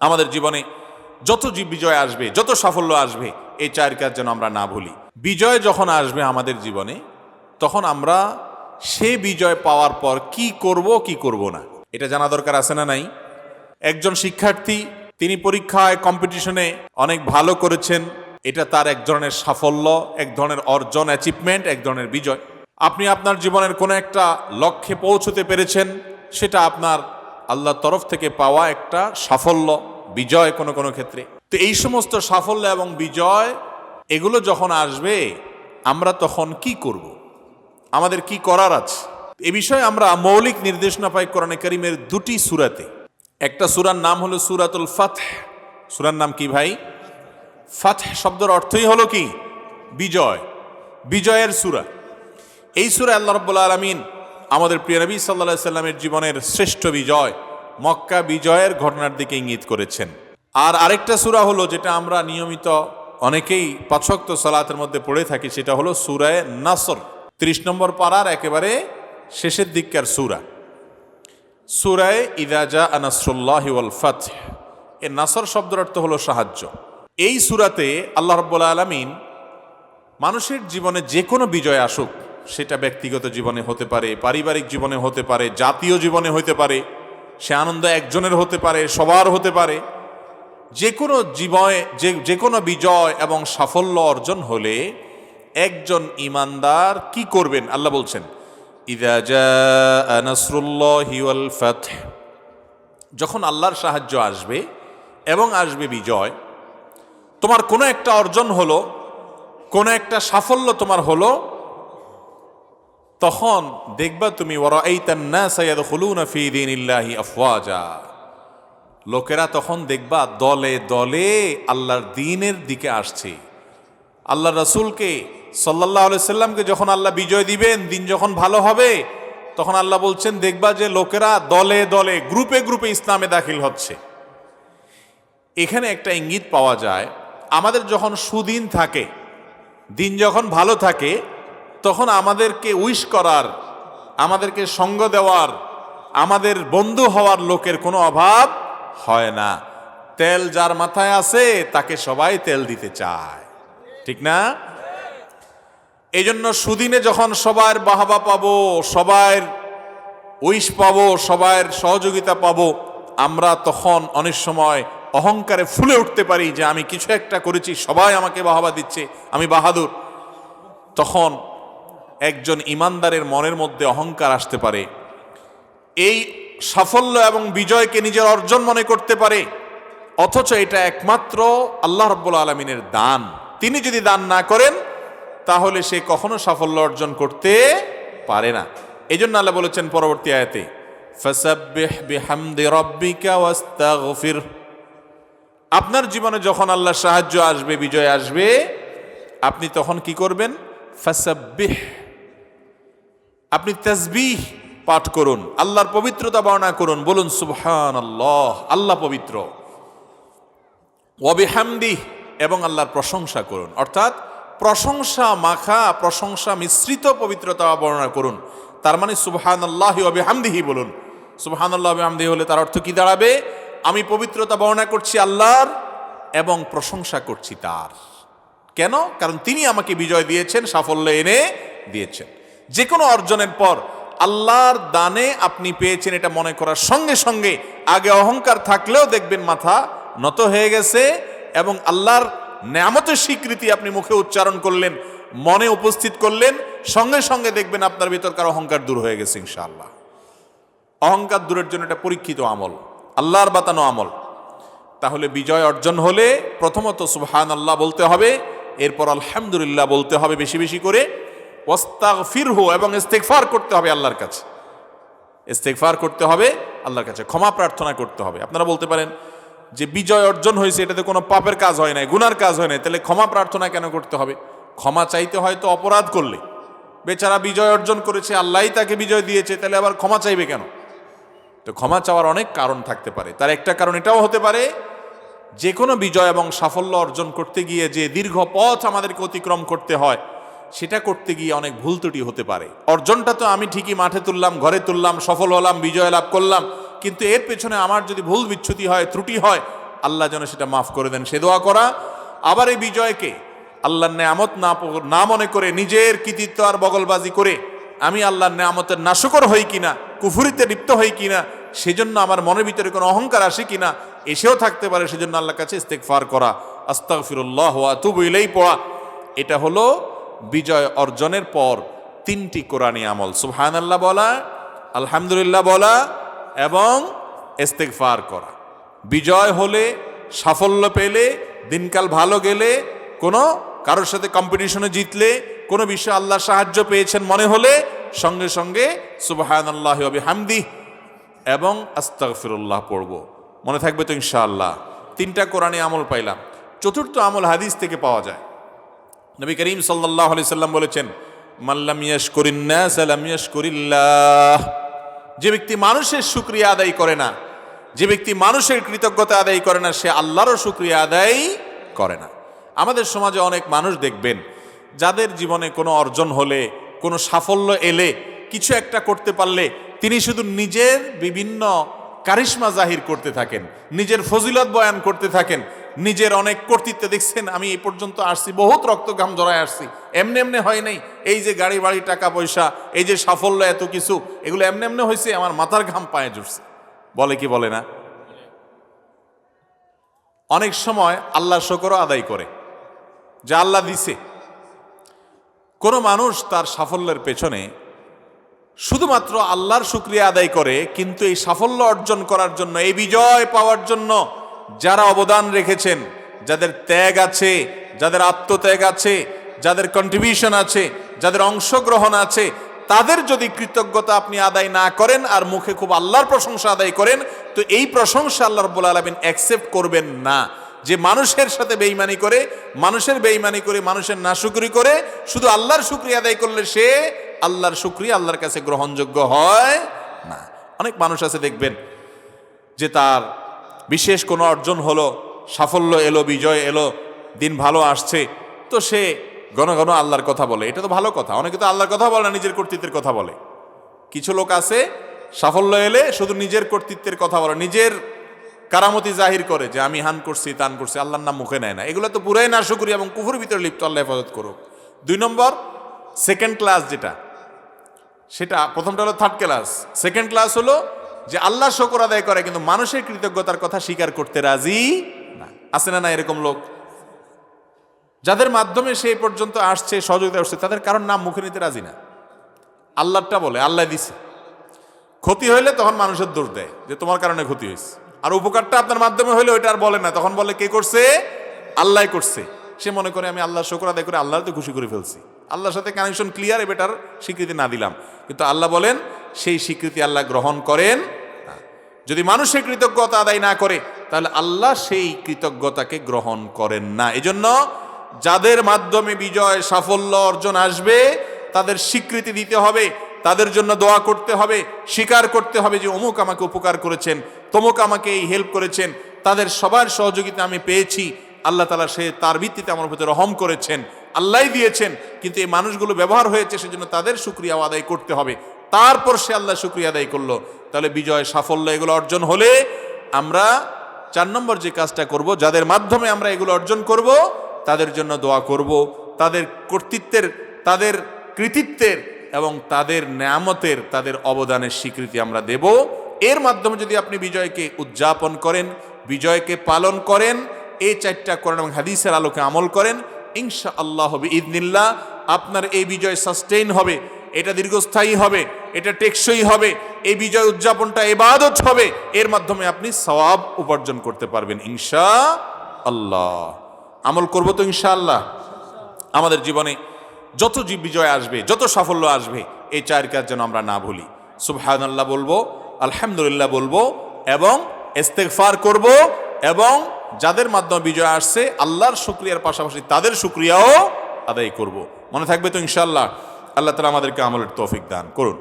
আমাদের জীবনে যত বিজয় আসবে, যত সাফল্য আসবে, এই চার কাজ যেন আমরা না ভুলি। বিজয় যখন আসবে আমাদের জীবনে, তখন আমরা সে বিজয় পাওয়ার পর কি করব কি করব না। এটা জানা দরকার আছে না নাই? একজন শিক্ষার্থী, তিনি পরীক্ষায় কম্পিটিশনে অনেক ভালো করেছেন। এটা তার এক ধরনের সাফল্য, এক ধরনের অর্জন অ্যাচিভমেন্ট এক ধরনের বিজয়। আপনি আপনার জীবনের কোনো একটা লক্ষ্যে পৌঁছতে পেরেছেন, সেটা আপনার আল্লাহর তরফ থেকে পাওয়া একটা সাফল্য। বিজয় কোনো কোনো ক্ষেত্রে। তো এই সমস্ত সাফল্য এবং বিজয় এগুলো যখন আসবে, আমরা তখন কি করব। আমাদের কি করার আছে? এ বিষয়ে আমরা মৌলিক নির্দেশনা পাই কোরআনে করিমের দুটি সুরাতে। একটা সুরার নাম হলো সুরাতুল ফাতহ। সুরার নাম কি ভাই? ফাতহ শব্দের অর্থই হলো কি? বিজয়। বিজয়ের সুরা। এই সুরা আল্লাহ রব্বুল আলমিন আমাদের প্রিয় নবী সাল্লা সাল্লামের জীবনের শ্রেষ্ঠ বিজয়। মক্কা বিজয়ের ঘটনার দিকে ইঙ্গিত করেছেন। আর আরেকটা সুরা হলো যেটা আমরা নিয়মিত অনেকেই পাঁচক্ত সালাতের মধ্যে পড়ে থাকি, সেটা হলো সুরায় নাসর। ত্রিশ নম্বর পাড়ার একেবারে শেষের দিককার সুরা। সুরায় ইদাজা আনাসুল্লাহ ওয়াল ফাত এ নাসর শব্দের অর্থ হলো সাহায্য। এই সুরাতে আল্লাহ রব্বুল আলমিন মানুষের জীবনে যে কোনো বিজয় আসুক, সেটা ব্যক্তিগত জীবনে হতে পারে, পারিবারিক জীবনে হতে পারে, জাতীয় জীবনে হতে পারে সে আনন্দ একজনের হতে পারে, সবার হতে পারে। যে কোনো জীবনে যে যে কোনো বিজয় এবং সাফল্য অর্জন হলে একজন ইমানদার কি করবেন? আল্লাহ বলছেন যখন আল্লাহর সাহায্য আসবে এবং আসবে বিজয়, তোমার কোনো একটা অর্জন হলো, কোনো একটা সাফল্য তোমার হলো তখন দেখবা তুমি আফওয়াজা। লোকেরা তখন দেখবা, দলে দলে আল্লাহর দিনের দিকে আসছে। আল্লাহ রসুলকে সাল্লাহ সাল্লামকে যখন আল্লাহ বিজয় দিবেন, দিন যখন ভালো হবে, তখন আল্লাহ বলছেন, দেখবা যে লোকেরা দলে দলে, গ্রুপে গ্রুপে ইসলামে দাখিল হচ্ছে। এখানে একটা ইঙ্গিত পাওয়া যায়, আমাদের যখন সুদিন থাকে, দিন যখন ভালো থাকে তখন আমাদেরকে উইশ করার, আমাদেরকে সঙ্গ দেওয়ার, আমাদের বন্ধু হওয়ার লোকের কোনো অভাব হয় না। তেল যার মাথায় আছে, তাকে সবাই তেল দিতে চায়। ঠিক না? এই জন্য সুদিনে যখন সবার বাহাবা পাবো সবার উইশ পাবো সবার সহযোগিতা পাবো, আমরা তখন অনেক সময় অহংকারে ফুলে উঠতে পারি যে আমি কিছু একটা করেছি, সবাই আমাকে বাহাবা দিচ্ছে, আমি বাহাদুর। তখন একজন ইমানদারের মনের মধ্যে অহংকার আসতে পারে। এই সাফল্য এবং বিজয়কে নিজের অর্জন মনে করতে পারে। অথচ এটা একমাত্র আল্লাহ রব্বুল আলমিনের দান। তিনি যদি দান না করেন, তাহলে সে কখনো সাফল্য অর্জন করতে পারে না। এই জন্য আল্লাহ বলেছেন পরবর্তী আয়াতে আপনার জীবনে যখন আল্লাহ সাহায্য আসবে, বিজয় আসবে, আপনি তখন কি করবেন? ফাসাব্বিহ আপনি তাসবিহ পাঠ করুন, আল্লাহর পবিত্রতা বর্ণনা করুন, বলুন সুবহান আল্লাহ আল্লাহ পবিত্র। ওয়াবিহামদি এবং আল্লাহর প্রশংসা করুন। অর্থাৎ প্রশংসা মাখা, প্রশংসা মিশ্রিত পবিত্রতা বর্ণনা করুন। তার মানে সুবহান আল্লাহ ওয়াবিহামদিহি বলুন। সুবহান আল্লাহ হামদিহি হলে তার অর্থ কি দাঁড়াবে? আমি পবিত্রতা বর্ণনা করছি আল্লাহর এবং প্রশংসা করছি তার। কেন? কারণ তিনি আমাকে বিজয় দিয়েছেন, সাফল্য এনে দিয়েছেন। যে কোনো অর্জনের পর আল্লাহর দানে আপনি পেয়েছেন এটা মনে করার সঙ্গে সঙ্গে। আগে অহংকার থাকলেও দেখবেন মাথা নত হয়ে গেছে এবং আল্লাহর নামতের স্বীকৃতি আপনি মুখে উচ্চারণ করলেন, মনে উপস্থিত করলেন, সঙ্গে সঙ্গে দেখবেন আপনার ভিতরকার অহংকার দূর হয়ে গেছে ইনশাআল্লাহ। অহংকার দূরের জন্য এটা পরীক্ষিত আমল, আল্লাহর বাতানো আমল। তাহলে বিজয় অর্জন হলে প্রথমত সুবহান আল্লাহ বলতে হবে, এরপর আলহামদুলিল্লাহ বলতে হবে বেশি বেশি করে। ওস্তাগফিরহু এবং ইস্তেগফার করতে হবে আল্লাহর কাছে। ইস্তেগফার করতে হবে আল্লাহর কাছে, ক্ষমা প্রার্থনা করতে হবে। আপনারা বলতে পারেন, যে বিজয় অর্জন হয়েছে, এটাতে কোনো পাপের কাজ হয় নাই, গুনার কাজ হয় নাই, তাহলে ক্ষমা প্রার্থনা কেন করতে হবে? ক্ষমা চাইতে হয়তো অপরাধ করলে। বেচারা বিজয় অর্জন করেছে, আল্লাহই তাকে বিজয় দিয়েছে, তাহলে আবার ক্ষমা চাইবে কেন? তো ক্ষমা চাওয়ার অনেক কারণ থাকতে পারে। তার একটা কারণ এটাও হতে পারে, যে কোনো বিজয় এবং সাফল্য অর্জন করতে গিয়ে যে দীর্ঘ পথ আমাদেরকে অতিক্রম করতে হয় সেটা করতে গিয়ে অনেক ভুল ত্রুটি হতে পারে। অর্জনটা তো আমি ঠিকই মাঠে তুললাম, ঘরে তুললাম, সফল হলাম, বিজয় লাভ করলাম, কিন্তু এর পেছনে আমার যদি ভুল বিচ্ছুতি হয়, ত্রুটি হয়, আল্লাহ যেন সেটা মাফ করে দেন, সে দোয়া করা। আবার এই বিজয়কে আল্লাহর নেয়ামত না না মনে করে, নিজের কৃতিত্ব আর বগলবাজি করে, আমি আল্লাহর নেয়ামতের নাশকর হই কিনা, কুফুরিতে লিপ্ত হই কিনা, সেজন্য আমার মনের ভিতরে কোনো অহংকার আসে কিনা, এসেও থাকতে পারে, সেজন্য আল্লাহর কাছে ইস্তেকফার করা। আস্তাগফিরুল্লাহ ওয়া আতুবু ইলাইহি, পড়া। এটা হলো বিজয় অর্জনের পর তিনটি কোরআনী আমল। সুহান আল্লাহ বলা, আলহামদুলিল্লাহ বলা এবং ইস্তেগফার করা। বিজয় হলে, সাফল্য পেলে, দিনকাল ভালো গেলে, কোনো কারোর সাথে কম্পিটিশনে জিতলে, কোনো বিষয়ে আল্লাহ সাহায্য পেয়েছেন মনে হলে, সঙ্গে সঙ্গে সুবাহান আল্লাহ হামদি এবং আস্তাগফিরুল্লাহ পড়ব। মনে থাকবে তো ইনশাআল্লাহ। তিনটা কোরআনে আমল পাইলাম। চতুর্থ আমল হাদিস থেকে পাওয়া যায়। নবী করিম সাল্লাহ আলি সাল্লাম বলেছেন করিন্না যে ব্যক্তি মানুষের শুক্রিয়া আদায় করে না, যে ব্যক্তি মানুষের কৃতজ্ঞতা আদায় করে না, সে আল্লাহরও শুক্রিয়া আদায় করে না। আমাদের সমাজে অনেক মানুষ দেখবেন, যাদের জীবনে কোনো অর্জন হলে, কোনো সাফল্য এলে, কিছু একটা করতে পারলে, তিনি শুধু নিজের বিভিন্ন কারিশ্মা জাহির করতে থাকেন, নিজের ফজিলত বয়ান করতে থাকেন নিজের অনেক কর্তৃত্ব দেখছেন, আমি এই পর্যন্ত আসছি, বহুত রক্ত ঘাম জড়ায় আসছি। এমনি এমনি হয় নাই, এই যে গাড়ি বাড়ি, টাকা পয়সা, এই যে সাফল্য এত কিছু, এগুলো এমনি এমনি হয়েছে আমার মাথার ঘাম পায়ে জুড়ছে। বলে কি বলে না? অনেক সময় আল্লাহ শকরও আদায় করে, যা আল্লাহ দিছে। কোনো মানুষ তার সাফল্যের পেছনে শুধুমাত্র আল্লাহর শুক্রিয়া আদায় করে, কিন্তু এই সাফল্য অর্জন করার জন্য, এই বিজয় পাওয়ার জন্য যারা অবদান রেখেছেন, যাদের ত্যাগ আছে, যাদের আত্মত্যাগ আছে, যাদের কন্ট্রিবিউশন আছে, যাদের অংশগ্রহণ আছে, তাদের যদি কৃতজ্ঞতা আপনি আদায় না করেন আর মুখে খুব আল্লাহর প্রশংসা আদায় করেন, তো এই প্রশংসা আল্লাহ রব্বুল আলমিন অ্যাকসেপ্ট করবেন না। যে মানুষের সাথে বেইমানি করে, মানুষের বেইমানি করে, মানুষের নাশুকরি করে, শুধু আল্লাহর শুক্রিয়া আদায় করলে সে আল্লাহর শুক্রিয়া আল্লাহর কাছে গ্রহণযোগ্য হয় না। অনেক মানুষ আছে দেখবেন যে তার বিশেষ কোনো অর্জন হলো, সাফল্য এলো, বিজয় এলো, দিন ভালো আসছে। তো সে ঘন ঘন আল্লাহর কথা বলে। এটা তো ভালো কথা। অনেকে তো আল্লাহর কথা বলে না, নিজের কর্তৃত্বের কথা বলে। কিছু লোক আছে, সাফল্য এলে শুধু নিজের কর্তৃত্বের কথা বলে। নিজের কারামতি জাহির করে যে আমি হান করছি, তান করছি, আল্লাহর নাম মুখে নেয় না। এগুলো তো পুরাই না শুকুরি এবং কুফুর ভিতরে লিপ্ত, আল্লাহ হেফাজত করুক। দুই নম্বর সেকেন্ড ক্লাস যেটা, সেটা প্রথমটা হলো থার্ড ক্লাস সেকেন্ড ক্লাস হলো যে আল্লাহ শকর আদায় করে, কিন্তু মানুষের কৃতজ্ঞতার কথা স্বীকার করতে রাজি না। আছে না না এরকম লোক? যাদের মাধ্যমে সে পর্যন্ত আসছে, সহযোগিতা আসছে তাদের কারণ নাম মুখে নিতে রাজি না। আল্লাহটা বলে, আল্লাহ দিছে। ক্ষতি হইলে তখন মানুষের দোষ দেয়, যে তোমার কারণে ক্ষতি হয়েছে আর উপকারটা আপনার মাধ্যমে হইলে ওইটা আর বলে না। তখন বলে কে করছে? আল্লাহ করছে। সে মনে করে, আমি আল্লাহ শকর আদায় করে আল্লাহর তো খুশি করে ফেলছি। আল্লাহর সাথে কানেকশন ক্লিয়ার এটার স্বীকৃতি না দিলাম। কিন্তু আল্লাহ বলেন সেই স্বীকৃতি আল্লাহ গ্রহণ করেন যদি মানুষের কৃতজ্ঞতা আদায় না করে, তাহলে আল্লাহ সেই কৃতজ্ঞতাকে গ্রহণ করেন না। এজন্য যাদের মাধ্যমে বিজয়, সাফল্য অর্জন আসবে, তাদের স্বীকৃতি দিতে হবে, তাদের জন্য দোয়া করতে হবে, স্বীকার করতে হবে যে অমুক আমাকে উপকার করেছেন, তমুক আমাকে এই হেল্প করেছেন, তাদের সবার সহযোগিতা আমি পেয়েছি, আল্লাহ তালা সে তার ভিত্তিতে আমার প্রতি রহম করেছেন আল্লাহ দিয়েছেন, কিন্তু এই মানুষগুলো ব্যবহার হয়েছে, সেজন্য তাদের সুক্রিয়া আদায় করতে হবে। তারপর সে আল্লাহ সুক্রিয়া আদায় করল। তাহলে বিজয় সাফল্য এগুলো অর্জন হলে আমরা চার নম্বর যে কাজটা করব, যাদের মাধ্যমে আমরা এগুলো অর্জন করব, তাদের জন্য দোয়া করব। তাদের কর্তৃত্বের, তাদের কৃতিত্বের এবং তাদের নেয়ামতের, তাদের অবদানের স্বীকৃতি আমরা দেব। এর মাধ্যমে যদি আপনি বিজয়কে উদযাপন করেন, বিজয়কে পালন করেন, এই চারটা করেন এবং হাদিসের আলোকে আমল করেন ইনশা আল্লাহ হবে ইদনিল্লাহ আপনার এই বিজয় সাস্টেইন হবে, এটা দীর্ঘস্থায়ী হবে। এটা টেকসই হবে, এই বিজয় উদযাপনটা এবাদত হবে, এর মাধ্যমে আপনি সওয়াব উপার্জন করতে পারবেন ইনশা আল্লাহ আমল করব তো ইনশাআল্লাহ? আমাদের জীবনে যত জীব বিজয় আসবে, যত সাফল্য আসবে, এই চার কাজ যেন আমরা না ভুলি। আল্লাহ বলব, আলহামদুলিল্লাহ বলব, এবং ইস্তেগফার করব, এবং যাদের মাধ্যমে বিজয় আসছে, আল্লাহর শুক্রিয়ার পাশাপাশি তাদের শুক্রিয়াও আদায় করব। মনে থাকবে তো ইনশাল্লাহ আল্লাহ তালা আমাদেরকে আমলের তৌফিক দান করুন।